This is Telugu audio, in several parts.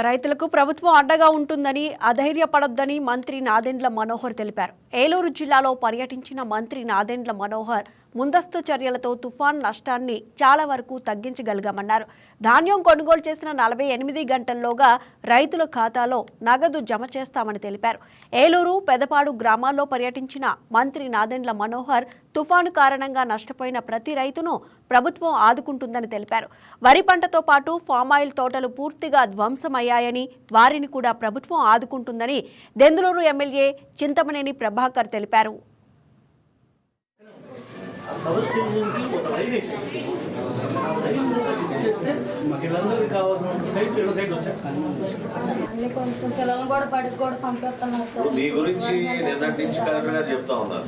రైతులకు ప్రభుత్వం అండగా ఉంటుందని అధైర్యపడొద్దని మంత్రి నాదెండ్ల మనోహర్ తెలిపారు. ఏలూరు జిల్లాలో పర్యటించిన మంత్రి నాదెండ్ల మనోహర్ ముందస్తు చర్యలతో తుఫాన్ నష్టాన్ని చాలా వరకు తగ్గించగలిగామన్నారు. ధాన్యం కొనుగోలు చేసిన నలభై ఎనిమిది గంటల్లోగా రైతుల ఖాతాలో నగదు జమ చేస్తామని తెలిపారు. ఏలూరు పెదపాడు గ్రామాల్లో పర్యటించిన మంత్రి నాదెండ్ల మనోహర్ తుఫాను కారణంగా నష్టపోయిన ప్రతి రైతును ప్రభుత్వం ఆదుకుంటుందని తెలిపారు. వరి పంటతో పాటు ఫామాయిల్ తోటలు పూర్తిగా ధ్వంసమయ్యాయని వారిని కూడా ప్రభుత్వం ఆదుకుంటుందని దెందులూరు ఎమ్మెల్యే చింతమనేని ప్రభాకర్ తెలిపారు. సబ్స్టేషన్కి ఒక లైన్ ఆ లైన్ వీళ్ళందరికీ కావాల్సిన సైట్ ఏడో సైట్ వచ్చారు మీ గురించి నిన్నటి నుంచి గారు చెప్తా ఉన్నారు.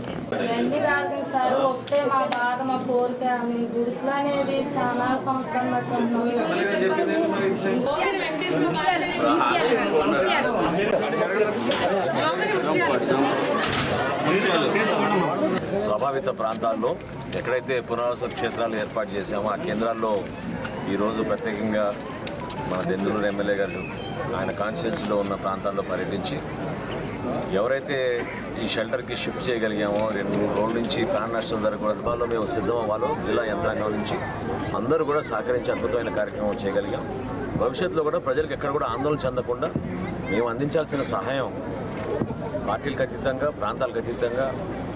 సార్ ఒకటే మా బాధ మా కోరిక. గుడిసెలు అనేది చాలా సంవత్సరాలు ప్రభావిత ప్రాంతాల్లో ఎక్కడైతే పునరావాస క్షేత్రాలు ఏర్పాటు చేశామో ఆ కేంద్రాల్లో ఈరోజు ప్రత్యేకంగా మన దెందులూరు ఎమ్మెల్యే గారు ఆయన కాన్స్టిట్యున్సీలో ఉన్న ప్రాంతాల్లో పర్యటించి ఎవరైతే ఈ షెల్టర్కి షిఫ్ట్ చేయగలిగామో రెండు మూడు రోజుల నుంచి ప్రాణ నష్టం జరగకూడదు. మేము సిద్ధం అవ్వాలో జిల్లా యంత్రాంగం నుంచి అందరూ కూడా సహకరించి అద్భుతమైన కార్యక్రమం చేయగలిగాం. భవిష్యత్తులో కూడా ప్రజలకు ఎక్కడ కూడా ఆందోళన చెందకుండా మేము అందించాల్సిన సహాయం పార్టీలకు అతీతంగా ప్రాంతాలకు అతీతంగా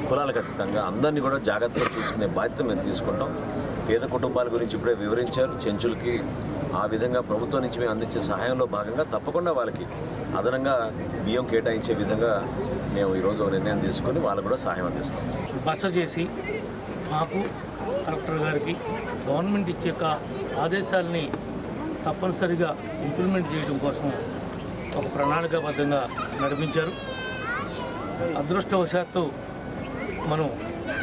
కులాలకు అతీతంగా అందరినీ కూడా జాగ్రత్తగా చూసుకునే బాధ్యత మేము తీసుకుంటాం. పేద కుటుంబాల గురించి ఇప్పుడే వివరించారు. చెంచులకి ఆ విధంగా ప్రభుత్వం నుంచి మేము అందించే సహాయంలో భాగంగా తప్పకుండా వాళ్ళకి అదనంగా బియ్యం కేటాయించే విధంగా మేము ఈరోజు ఒక నిర్ణయం తీసుకొని వాళ్ళకు కూడా సహాయం అందిస్తాం. బస చేసి మాకు కలెక్టర్ గారికి గవర్నమెంట్ ఇచ్చే ఆదేశాలని తప్పనిసరిగా ఇంప్లిమెంట్ చేయడం కోసం ఒక ప్రణాళికాబద్ధంగా నడిపించారు. అదృష్టవశాత్తు మనం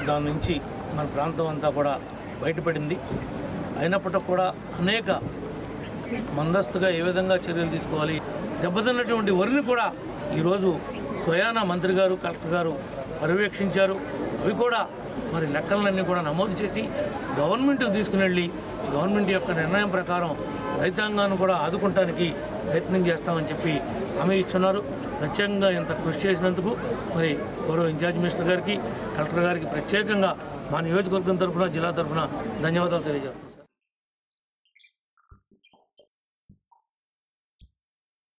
దాని నుంచి మన ప్రాంతం అంతా కూడా బయటపడింది. అయినప్పటికీ కూడా అనేక మందస్తుగా ఏ విధంగా చర్యలు తీసుకోవాలి దెబ్బతిన్నటువంటి వరిని కూడా ఈరోజు స్వయాన మంత్రి గారు కలెక్టర్ గారు పర్యవేక్షించారు. అవి కూడా మరి లెక్కలన్నీ కూడా నమోదు చేసి గవర్నమెంట్కి తీసుకుని వెళ్ళి గవర్నమెంట్ యొక్క నిర్ణయం ప్రకారం రైతాంగాన్ని కూడా ఆదుకుంటానికి ప్రయత్నం చేస్తామని చెప్పి హామీ ఇచ్చున్నారు. ప్రత్యేకంగా ఇంత కృషి చేసినందుకు మరి గౌరవ ఇన్ఛార్జ్ మినిస్టర్ గారికి కలెక్టర్ గారికి ప్రత్యేకంగా మా నియోజకవర్గం తరఫున జిల్లా తరఫున ధన్యవాదాలు తెలియజేస్తాం